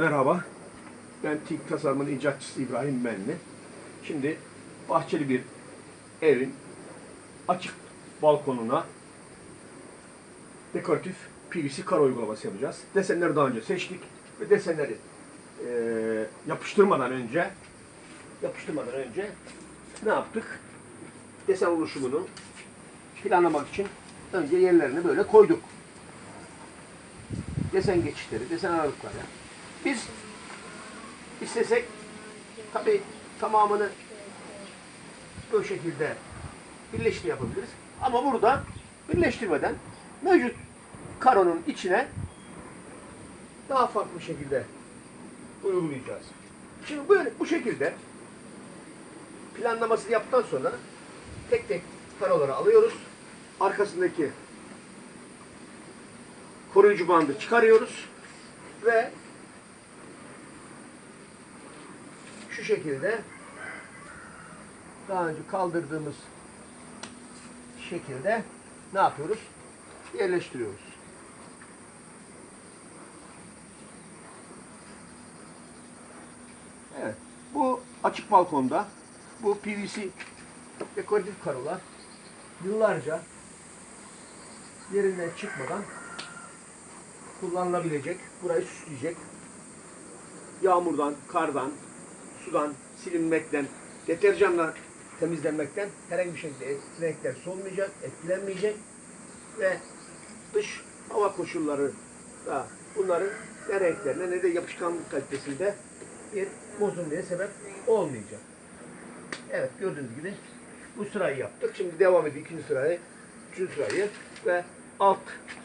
Merhaba. Ben TİK tasarımın icatçısı İbrahim Benli. Şimdi bahçeli bir evin açık balkonuna dekoratif PVC karo uygulaması yapacağız. Desenleri daha önce seçtik ve desenleri eee, yapıştırmadan önce yapıştırmadan önce ne yaptık? Desen oluşumunu planlamak için önce yerlerini böyle koyduk. Desen geçişleri, desen aralıkları. Biz istesek tabi tamamını bu şekilde birleştir yapabiliriz. Ama burada birleştirmeden mevcut karonun içine daha farklı şekilde uygulayacağız. Şimdi böyle bu şekilde planlamasını yaptıktan sonra tek tek karoları alıyoruz. Arkasındaki koruyucu bandı çıkarıyoruz ve şekilde daha önce kaldırdığımız şekilde ne yapıyoruz? Yerleştiriyoruz. Evet. Bu açık balkonda bu PVC dekoratif karolar yıllarca yerinden çıkmadan kullanılabilecek, burayı süsleyecek. Yağmurdan, kardan, sudan, silinmekten, deterjanla temizlenmekten herhangi bir şekilde renkler solmayacak, etkilenmeyecek ve dış hava koşulları da bunların ne renklerine ne de yapışkanlık kalitesinde bir bozulmaya sebep olmayacak. Evet gördüğünüz gibi bu sırayı yaptık. Şimdi devam ediyor ikinci sırayı, üçüncü sırayı ve alt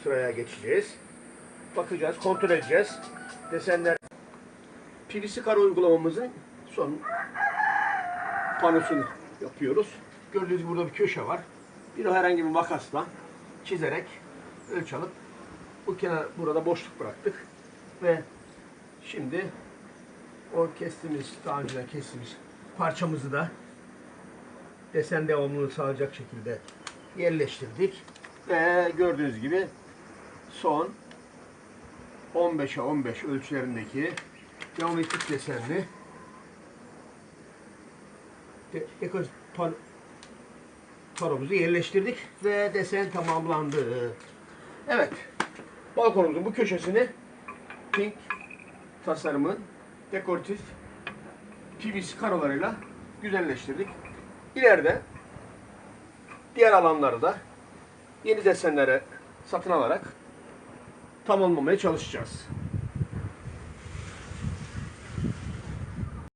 sıraya geçeceğiz. Bakacağız, kontrol edeceğiz. Desenler PVC karo uygulamamızın son panosunu yapıyoruz. Gördüğünüz gibi burada bir köşe var. Bir herhangi bir makasla çizerek ölçü alıp bu kenar burada boşluk bıraktık ve şimdi o kestiğimiz daha önceden kestiğimiz parçamızı da desen devamlılığı sağlayacak şekilde yerleştirdik ve gördüğünüz gibi son 15'e 15 ölçülerindeki geometrik desenli par paromuzu yerleştirdik ve desen tamamlandı. Evet. Balkonumuzun bu köşesini Pink tasarımın dekoratif PVC karolarıyla güzelleştirdik. İleride diğer alanları da yeni desenlere satın alarak tamamlamaya çalışacağız.